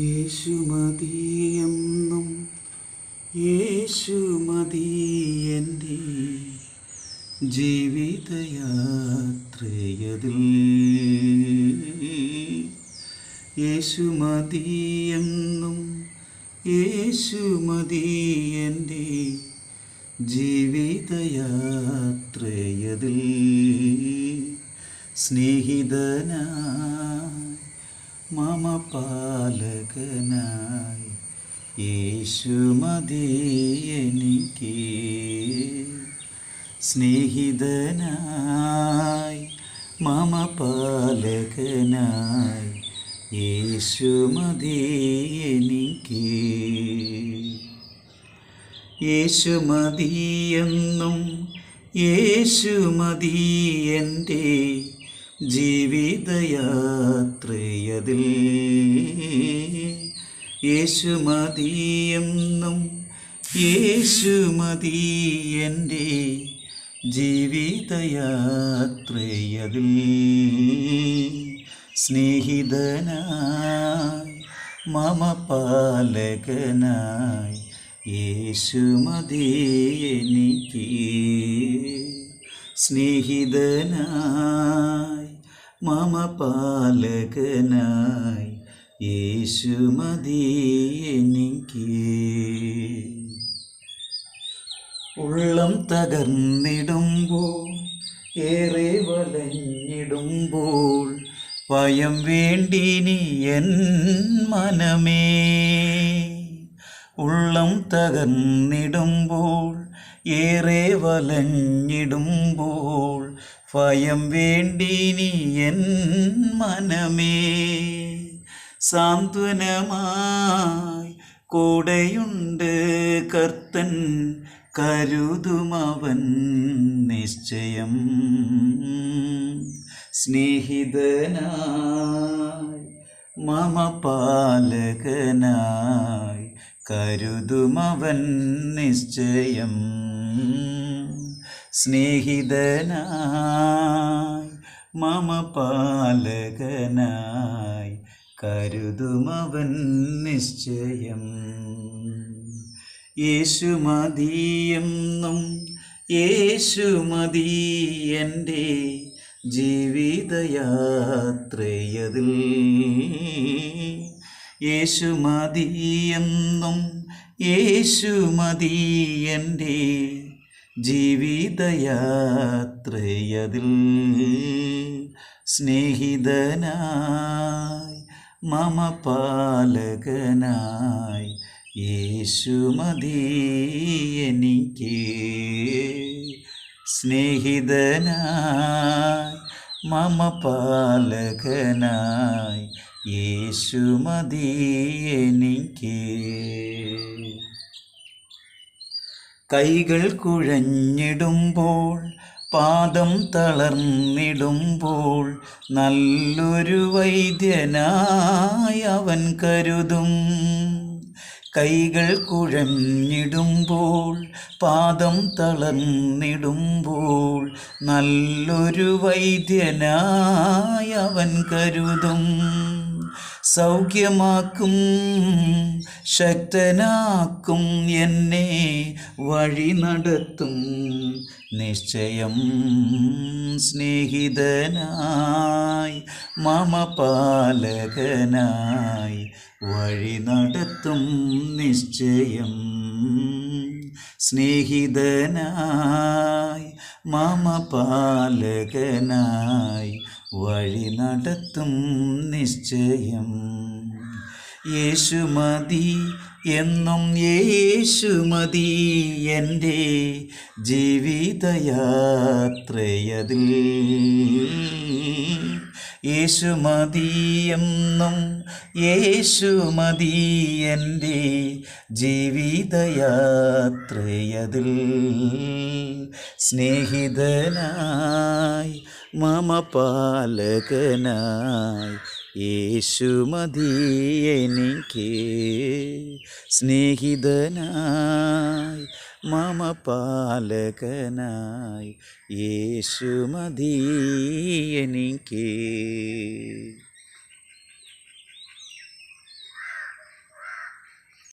യേശുമതിയെന്നും യേശുമതി എന്റെ ജീവിതയാത്രയതിൽ. യേശുമതിയെന്നും യേശുമതി എന്റെ ജീവിതയാത്രയതിൽ. സ്നേഹിതനായി മമ പാലകനായി യേശുമതി എനിക്ക്. സ്നേഹിതനായി മമ പാലകനായി യേശുമതി എനിക്ക്. യേശുമതിയെന്നും യേശുമതി എന്റെ ജീവിതയാത്രയതിൽ യേശുമതിയെന്നും യേശുമതി എന്റെ ജീവിതയാത്രയതിൽ സ്നേഹിതനായി മമ പാലകനായി യേശുമതി എനിക്ക് സ്നേഹിതനായി. മമ പാലകനായി യേശുമതി എനിക്ക്. ഉള്ളം തകർന്നിടുമ്പോൾ ഏറെ വലഞ്ഞിടുമ്പോൾ ഭയം വേണ്ടിനി എൻ മനമേ. ഉള്ളം തകർന്നിടുമ്പോൾ ഏറെ വലഞ്ഞിടുമ്പോൾ ഭയം വേണ്ടിനി എൻ മനമേ സാന്ത്വനമായി കൂടെയുണ്ട് കർത്തൻ കരുതുമവൻ നിശ്ചയം. സ്നേഹിതനായി മമ പാലകനായി കരുതുമവൻ നിശ്ചയം. സ്നേഹിതനായി മമ പാലകനായി കരുതുമവൻ നിശ്ചയം. യേശുമതിയെന്നും യേശുമതി എന്റെ ജീവിതയാത്രയതിൽ. യേശുമതിയെന്നും യേശുമതി എന്റെ ജീവിതയാത്രയതിൽ സ്നേഹിതനായി മമ പാലകനായി യേശുമതി എനിക്ക്. സ്നേഹിതനായി മമ പാലകനായി യേശുമതി എനിക്ക്. കൈകൾ കുഴഞ്ഞിടുമ്പോൾ പാദം തളർന്നിടുമ്പോൾ നല്ലൊരു വൈദ്യനായി അവൻ കരുതും. കൈകൾ കുഴഞ്ഞിടുമ്പോൾ പാദം തളർന്നിടുമ്പോൾ നല്ലൊരു വൈദ്യനായി അവൻ കരുതും. സൗഖ്യമാക്കും ശക്തനാക്കും എന്നെ വഴി നടത്തും. നിശ്ചയം സ്നേഹിതനായി മമപാലകനായി വഴി നടത്തും. നിശ്ചയം സ്നേഹിതനായി മമ പാലകനായി വഴി നടത്തും നിശ്ചയം. യേശുമതി എന്നും യേശുമതി എന്റെ ജീവിതയാത്രയതിൽ. യേശുമതി എന്നും യേശുമതി എന്റെ ജീവിതയാത്രയതിൽ. സ്നേഹിതനായി മമ പാലകനായി യേശുമതിയെനിക്ക് സ്നേഹിതനായി മമ പാലകനായി യേശുമതി എനിക്ക്.